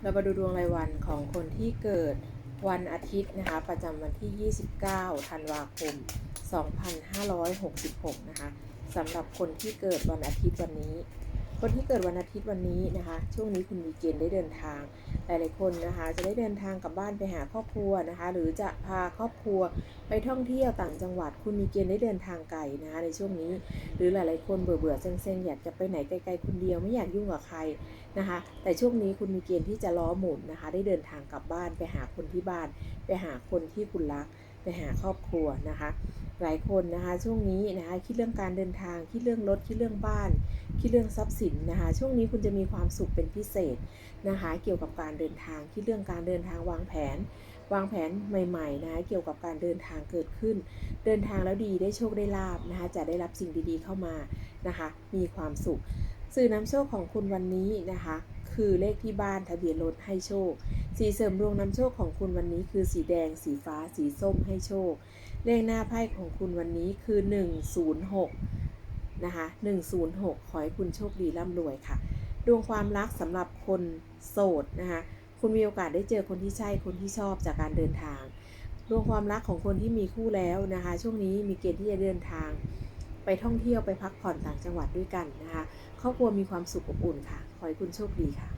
เรามาดูดวงรายวันของคนที่เกิดวันอาทิตย์นะคะ ประจำวันที่ 29 ธันวาคม 2566 นะคะสำหรับคนที่เกิดวันอาทิตย์วันนี้ คนที่เกิดวันอาทิตย์วันนี้นะคะ ช่วงนี้คุณมีเกณฑ์ได้เดินทาง หลายๆคนนะคะ จะได้เดินทางกลับบ้านไปหาครอบครัวนะคะ หรือจะพาครอบครัวไปท่องเที่ยวต่างจังหวัด คุณมีเกณฑ์ได้เดินทางไกลนะคะ ในช่วงนี้ หรือหลายๆคนเบื่อเบื่อๆเซ็งอยากจะไปไหนไกลๆคนเดียวไม่อยากยุ่งกับใครนะคะ แต่ช่วงนี้คุณมีเกณฑ์ที่จะล้อหมุนนะคะ ได้เดินทางกลับบ้านไปหาคนที่บ้าน ไปหาคนที่คุณรัก ไปหาครอบครัวนะคะ หลายคนนะคะช่วงนี้นะคะคิดเรื่องการเดินทาง คิดเรื่องรถคิดเรื่องบ้าน คิดเรื่องทรัพย์สินนะคะ ช่วงนี้คุณจะมีความสุขเป็นพิเศษนะคะ เกี่ยวกับการเดินทางคิดเรื่องการเดินทางวางแผน วางแผนใหม่ๆนะคะเกี่ยวกับการเดินทางเกิดขึ้น เดินทางแล้วดีได้โชคได้ลาบนะคะจะได้รับสิ่งดีๆเข้ามานะคะ มีความสุข สื่อนำโชคของคุณวันนี้นะคะ คือเลขที่บ้านทะเบียนรถให้โชค สีเสริมดวงนำโชคของคุณวันนี้คือสีแดง สีฟ้า สีส้มให้โชค เลขหน้าไพ่ของคุณวันนี้คือ 106 นะคะ 106 ขอให้คุณโชคดีร่ำรวยค่ะ ดวงความรักสำหรับคนโสดนะคะ คุณมีโอกาสได้เจอคนที่ใช่ คนที่ชอบจากการเดินทาง ดวงความรักของคนที่มีคู่แล้วนะคะ ช่วงนี้มีเกณฑ์ที่จะเดินทาง ไปท่องเที่ยวไปพักผ่อนต่างจังหวัดด้วยกันนะคะครอบครัวมีความสุขอบอุ่นค่ะ ขอให้คุณโชคดีค่ะ